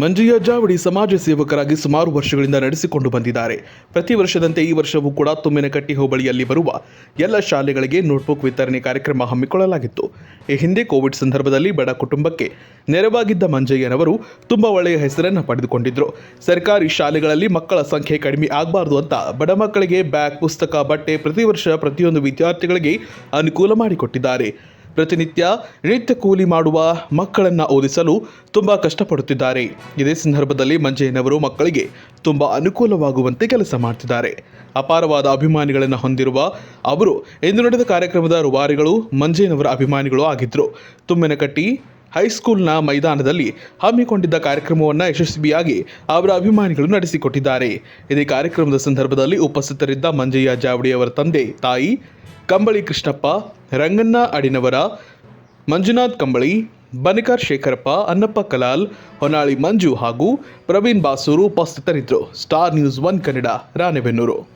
ಮಂಜಯ್ಯ ಜಾವಡಿ ಸಮಾಜ ಸೇವಕರಾಗಿ ಸುಮಾರು ವರ್ಷಗಳಿಂದ ನಡೆಸಿಕೊಂಡು ಬಂದಿದ್ದಾರೆ. ಪ್ರತಿ ವರ್ಷದಂತೆ ಈ ವರ್ಷವೂ ಕೂಡ ತುಮ್ಮಿನಕಟ್ಟಿ ಹೋಬಳಿಯಲ್ಲಿ ಬರುವ ಎಲ್ಲ ಶಾಲೆಗಳಿಗೆ ನೋಟ್ಬುಕ್ ವಿತರಣೆ ಕಾರ್ಯಕ್ರಮ ಹಮ್ಮಿಕೊಳ್ಳಲಾಗಿತ್ತು. ಈ ಹಿಂದೆ ಕೋವಿಡ್ ಸಂದರ್ಭದಲ್ಲಿ ಬಡ ಕುಟುಂಬಕ್ಕೆ ನೆರವಾಗಿದ್ದ ಮಂಜಯ್ಯನವರು ತುಂಬ ಒಳ್ಳೆಯ ಹೆಸರನ್ನು ಪಡೆದುಕೊಂಡಿದ್ದರು ಸರ್ಕಾರಿ ಶಾಲೆಗಳಲ್ಲಿ ಮಕ್ಕಳ ಸಂಖ್ಯೆ ಕಡಿಮೆ ಆಗಬಾರ್ದು ಅಂತ ಬಡ ಮಕ್ಕಳಿಗೆ ಬ್ಯಾಗ್, ಪುಸ್ತಕ, ಬಟ್ಟೆ ಪ್ರತಿ ವರ್ಷ ಪ್ರತಿಯೊಂದು ವಿದ್ಯಾರ್ಥಿಗಳಿಗೆ ಅನುಕೂಲ ಮಾಡಿಕೊಟ್ಟಿದ್ದಾರೆ. ಪ್ರತಿನಿತ್ಯ ನಿತ್ಯ ಕೂಲಿ ಮಾಡುವ ಮಕ್ಕಳನ್ನು ಓದಿಸಲು ತುಂಬ ಕಷ್ಟಪಡುತ್ತಿದ್ದಾರೆ. ಇದೇ ಸಂದರ್ಭದಲ್ಲಿ ಮಂಜಯ್ಯನವರು ಮಕ್ಕಳಿಗೆ ತುಂಬ ಅನುಕೂಲವಾಗುವಂತೆ ಕೆಲಸ ಮಾಡ್ತಿದ್ದಾರೆ. ಅಪಾರವಾದ ಅಭಿಮಾನಿಗಳನ್ನು ಹೊಂದಿರುವ ಅವರು ಇಂದು ನಡೆದ ಕಾರ್ಯಕ್ರಮದ ರುವಾರಿಗಳು ಮಂಜಯ್ಯನವರ ಅಭಿಮಾನಿಗಳು ಆಗಿದ್ದರು ತುಮ್ಮಿನಕಟ್ಟಿ ಹೈಸ್ಕೂಲ್ನ ಮೈದಾನದಲ್ಲಿ ಹಮ್ಮಿಕೊಂಡಿದ್ದ ಕಾರ್ಯಕ್ರಮವನ್ನು ಯಶಸ್ವಿಯಾಗಿ ಅವರ ಅಭಿಮಾನಿಗಳು ನಡೆಸಿಕೊಟ್ಟಿದ್ದಾರೆ. ಇದೇ ಕಾರ್ಯಕ್ರಮದ ಸಂದರ್ಭದಲ್ಲಿ ಉಪಸ್ಥಿತರಿದ್ದ ಮಂಜಯ್ಯ ಜಾವಡಿ ಅವರ ತಂದೆ, ತಾಯಿ, ಕಂಬಳಿ ಕೃಷ್ಣಪ್ಪ, ರಂಗಣ್ಣ ಅಡಿನವರ, ಮಂಜುನಾಥ್ ಕಂಬಳಿ, ಬನಿಕಾರ್ ಶೇಖರಪ್ಪ ಅನ್ನಪ್ಪ ಕಲಾಲ್, ಹೊನ್ನಾಳಿ ಮಂಜು ಹಾಗೂ ಪ್ರವೀಣ್ ಬಾಸೂರು ಉಪಸ್ಥಿತರಿದ್ದರು. Star news one Kannada, Ranebennur.